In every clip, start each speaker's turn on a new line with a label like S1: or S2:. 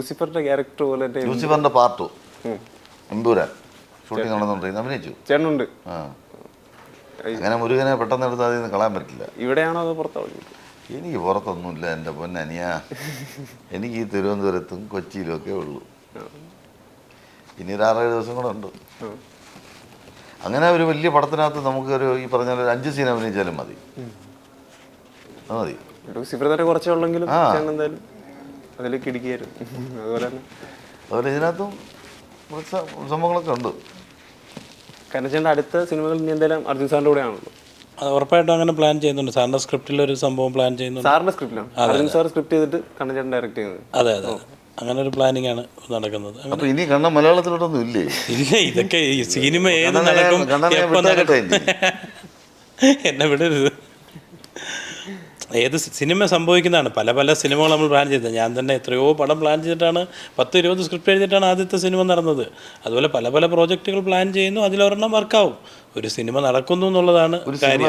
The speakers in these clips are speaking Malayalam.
S1: ലൂസിഫറിന്റെ ക്യാരക്ടർ പോലെ തന്നെ
S2: ലൂസിഫറിന്റെ പാർട്ട്. എമ്പൂരാൻ ഷൂട്ടിംഗ് നടന്നുകൊണ്ടിരിക്കുന്നു അഭിനയിച്ചു?
S1: ചേട്ടനുണ്ട്.
S2: ആ. അങ്ങനെ മുരുകനെ പെട്ടെന്ന് എടുത്ത് അതിൽ നിന്ന് കളയാൻ പറ്റില്ല.
S1: ഇവിടെയാണോ അതോ പുറത്തോ
S2: എനിക്ക് പുറത്തൊന്നുമില്ല എന്റെ പൊന്നനിയ എനിക്ക് ഈ തിരുവനന്തപുരത്തും കൊച്ചിയിലും ഒക്കെ ഉള്ളൂ. ഇനി ഒരു ആറേഴ് ദിവസം കൂടെ ഉണ്ട്. അങ്ങനെ ഒരു വലിയ പടത്തിനകത്ത് നമുക്കൊരു ഈ പറഞ്ഞ ഒരു അഞ്ച് സീൻ അഭിനയിച്ചാലും മതി. അത് മതി.
S1: കുറച്ചേ ഉള്ളെങ്കിലും അതിലേക്ക് ഇടിക്കുകയായിരുന്നു അതുപോലെ തന്നെ
S2: അതുപോലെ ഇതിനകത്തും കുറച്ച് സംഭവങ്ങളൊക്കെ ഉണ്ട്.
S1: കനച്ചേന്റെ അടുത്ത സിനിമകൾ ഇനി എന്തായാലും അർജുൻ സാറിന്റെ കൂടെ ആണല്ലോ
S3: അത് ഉറപ്പായിട്ടും അങ്ങനെ പ്ലാൻ ചെയ്യുന്നുണ്ട്. സാറിന്റെ സ്ക്രിപ്റ്റിൽ ഒരു സംഭവം പ്ലാൻ ചെയ്യുന്നുണ്ട്.
S1: സാറിന്റെ സ്ക്രിപ്റ്റിലാണ് അർജുൻ സാർ സ്ക്രിപ്റ്റ് ചെയ്തിട്ട് കണ്ണൻ ഡയറക്റ്റ് ചെയ്യുന്നത്.
S3: അതെ അതെ അങ്ങനെ ഒരു പ്ലാനിങ് ആണ് നടക്കുന്നത്.
S2: അപ്പൊ ഇനി കണ്ണ മലയാളത്തിലോട്ടൊന്നും ഇല്ലേ?
S3: ഇല്ല ഇതൊക്കെ ഈ സിനിമ ഏത് നടക്കും എന്നെ വിടരുത്. ഏത് സിനിമ സംഭവിക്കുന്നതാണ്. പല പല സിനിമകൾ നമ്മൾ പ്ലാൻ ചെയ്തത് ഞാൻ തന്നെ എത്രയോ പടം പ്ലാൻ ചെയ്തിട്ടാണ് പത്ത് ഇരുപത് സ്ക്രിപ്റ്റ് എഴുതിയിട്ടാണ് ആദ്യത്തെ സിനിമ നടന്നത്. അതുപോലെ പല പല പ്രോജക്റ്റുകൾ പ്ലാൻ ചെയ്യുന്നു അതിലൊരെണ്ണം വർക്കാവും. ഒരു സിനിമ നടക്കുന്നു എന്നുള്ളതാണ് കാര്യം.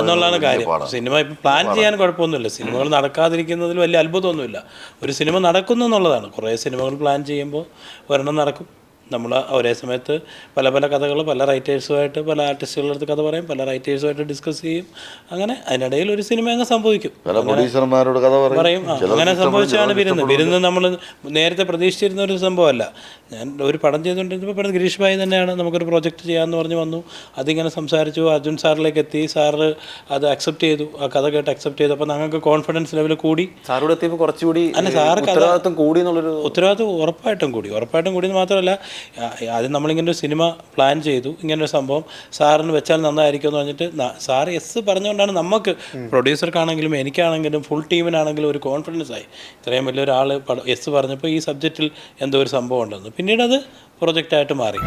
S3: എന്നുള്ളതാണ് കാര്യം. സിനിമ ഇപ്പം പ്ലാൻ ചെയ്യാൻ കുഴപ്പമൊന്നുമില്ല. സിനിമകൾ നടക്കാതിരിക്കുന്നതിൽ വലിയ അത്ഭുതമൊന്നുമില്ല. ഒരു സിനിമ നടക്കുന്നു എന്നുള്ളതാണ്. കുറേ സിനിമകൾ പ്ലാൻ ചെയ്യുമ്പോൾ ഒരെണ്ണം നടക്കും. നമ്മൾ ഒരേ സമയത്ത് പല പല കഥകൾ പല റൈറ്റേഴ്സുമായിട്ട് പല ആർട്ടിസ്റ്റുകളുടെ അടുത്ത് കഥ പറയും പല റൈറ്റേഴ്സുമായിട്ട് ഡിസ്കസ് ചെയ്യും. അങ്ങനെ അതിനിടയിൽ ഒരു സിനിമ അങ്ങ് സംഭവിക്കും.
S2: പല പ്രൊഡ്യൂസർമാരോട് കഥ
S3: പറയും. അങ്ങനെ സംഭവിച്ചാണ് വിരുന്ന്. വിരുന്ന് നമ്മൾ നേരത്തെ പ്രതീക്ഷിച്ചിരുന്ന ഒരു സംഭവമല്ല. ഞാൻ ഒരു പടം ചെയ്തുകൊണ്ടിരുന്നപ്പോൾ പറഞ്ഞു ഗിരീഷ് ഭായി തന്നെയാണ് നമുക്കൊരു പ്രോജക്റ്റ് ചെയ്യാമെന്ന് പറഞ്ഞ് വന്നു. അതിങ്ങനെ സംസാരിച്ചു. അർജുൻ സാറിലേക്ക് എത്തി. സാറ് അത് അക്സെപ്റ്റ് ചെയ്തു. ആ കഥ കേട്ട് അക്സെപ്റ്റ് ചെയ്തു. അപ്പോൾ ഞങ്ങൾക്ക് കോൺഫിഡൻസ് ലെവൽ കൂടി.
S1: സാറോട് എത്തിയപ്പോൾ കുറച്ചുകൂടി
S3: അല്ല, സാർ
S1: ഉത്തരവാദിത്വം കൂടി എന്നുള്ളൊരു
S3: ഉത്തരവാദിത്വം ഉറപ്പായിട്ടും കൂടി. ഉറപ്പായിട്ടും കൂടി എന്ന് മാത്രമല്ല ആദ്യം നമ്മളിങ്ങനെ ഒരു സിനിമ പ്ലാൻ ചെയ്തു. ഇങ്ങനെ ഒരു സംഭവം. സാറിന് വെച്ചാൽ നന്നായിരിക്കും എന്ന് പറഞ്ഞിട്ട് സാർ എസ് പറഞ്ഞുകൊണ്ടാണ് നമുക്ക് പ്രൊഡ്യൂസർക്കാണെങ്കിലും എനിക്കാണെങ്കിലും ഫുൾ ടീമിനാണെങ്കിലും ഒരു കോൺഫിഡൻസ് ആയി. ഇത്രയും വലിയൊരാൾ എസ് പറഞ്ഞപ്പോൾ ഈ സബ്ജക്റ്റിൽ എന്തോ ഒരു സംഭവം ഉണ്ടെന്ന്. പിന്നീട് അത് പ്രൊജക്റ്റായിട്ട് മാറി.